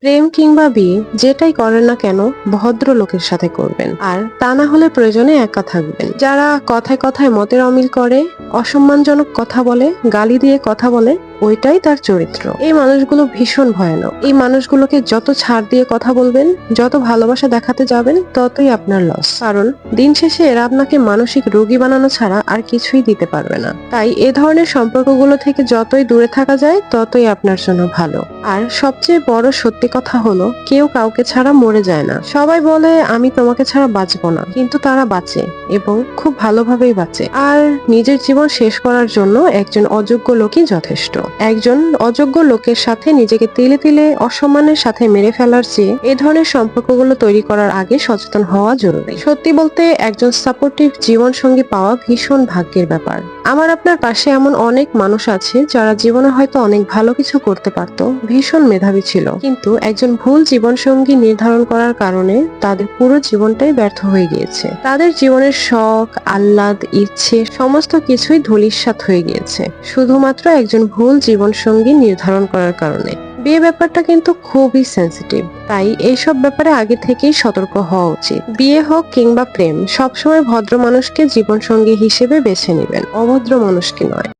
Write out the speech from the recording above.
প্রেম কিংবা বিয়ে, যেটাই করেন না কেন ভদ্র লোকের সাথে করবেন। আর তা না হলে প্রয়োজনে একা থাকবেন। যারা কথায় কথায় মতের অমিল করে, অসম্মানজনক কথা বলে, গালি দিয়ে কথা বলে ওইটাই তার চরিত্র। এই মানুষগুলো ভীষণ ভয়ানক। এই মানুষগুলোকে যত ছাড় দিয়ে কথা বলবেন, যত ভালোবাসা দেখাতে যাবেন, ততই আপনার লস কারণ দিন শেষে এরা আপনাকে মানসিক রোগী বানানো ছাড়া আর কিছুই দিতে পারবে না। তাই এ ধরনের সম্পর্কগুলো থেকে যতই দূরে থাকা যায়, ততই আপনার জন্য ভালো। আর সবচেয়ে বড় সত্যি কথা হলো, কেউ কাউকে ছাড়া মরে যায় না। সবাই বলে, আমি তোমাকে ছাড়া বাঁচবো না। কিন্তু তারা বাঁচে এবং খুব ভালোভাবেই বাঁচে। আর নিজের জীবন শেষ করার জন্য একজন অযোগ্য লোকই যথেষ্ট। একজন অযোগ্য লোকের সাথে নিজেকে তিলে তিলে অসম্মানের সাথে মেরে ফেলার চেয়ে এ ধরনের সম্পর্কগুলো তৈরি করার আগে সচেতন হওয়া জরুরি। সত্যি বলতে একজন সাপোর্টিভ জীবন সঙ্গী পাওয়া ভীষণ ভাগ্যের ব্যাপার। আমার আপনার পাশে এমন অনেক মানুষ আছে যারা জীবনে হয়তো অনেক ভালো কিছু করতে পারত, ভীষণ মেধাবী ছিল। কিন্তু একজন ভুল জীবনসঙ্গী নির্ধারণ করার কারণে তাদের পুরো জীবনটাই ব্যর্থ হয়ে গিয়েছে। তাদের জীবনের শখ, আহ্লাদ, ইচ্ছে, সমস্ত কিছুই ধূলিসাৎ হয়ে গিয়েছে। শুধুমাত্র একজন ভুল জীবনসঙ্গী নির্ধারণ করার কারণে। বিয়ে ব্যাপারটা কিন্তু খুবই সেন্সিটিভ তাই এইসব ব্যাপারে আগে থেকেই সতর্ক হওয়া উচিত। বিয়ে হোক কিংবা প্রেম, সবসময় ভদ্র মানুষকে জীবনসঙ্গী হিসেবে বেছে নেবেন, অভদ্র মানুষকে নয়।